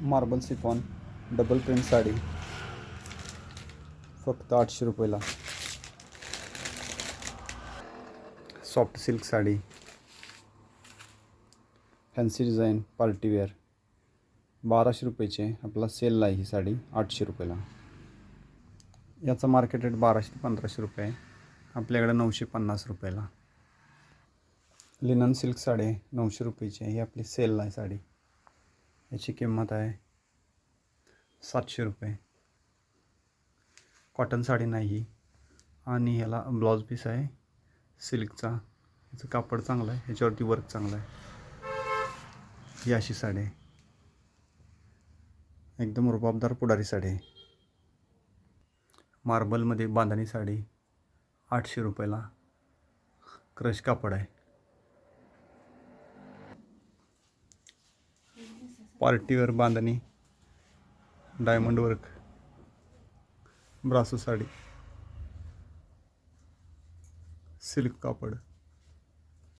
Marble chiffon double print sari फक्त आठशे रुपयाला. Soft silk sari fancy design party wear बाराशे रुपयाचे आहे आपला सेलला आहे ही साडी आठशे रुपयाला. याचा मार्केट रेट बाराशे ते पंधराशे रुपये आहे. आपल्याकडे नऊशे पन्नास रुपयाला. लिनन सिल्क साडी नऊशे रुपयाची आहे. ही आपली सेलला आहे साडी. याची किंमत आहे सातशे रुपये. कॉटन साडी नाही. आणि ह्याला ब्लाऊज पीस आहे. सिल्कचा ह्याचं कापड चांगलं आहे. ह्याच्यावरती वर्क चांगलं आहे. ही अशी साडी आहे. एकदम रुबाबदार पुढारी साडी आहे. मार्बलमध्ये बांधणी साडी आठशे रुपयाला. क्रश कापड आहे. पार्टीवर बांधणी diamond work brasso sari silk कापड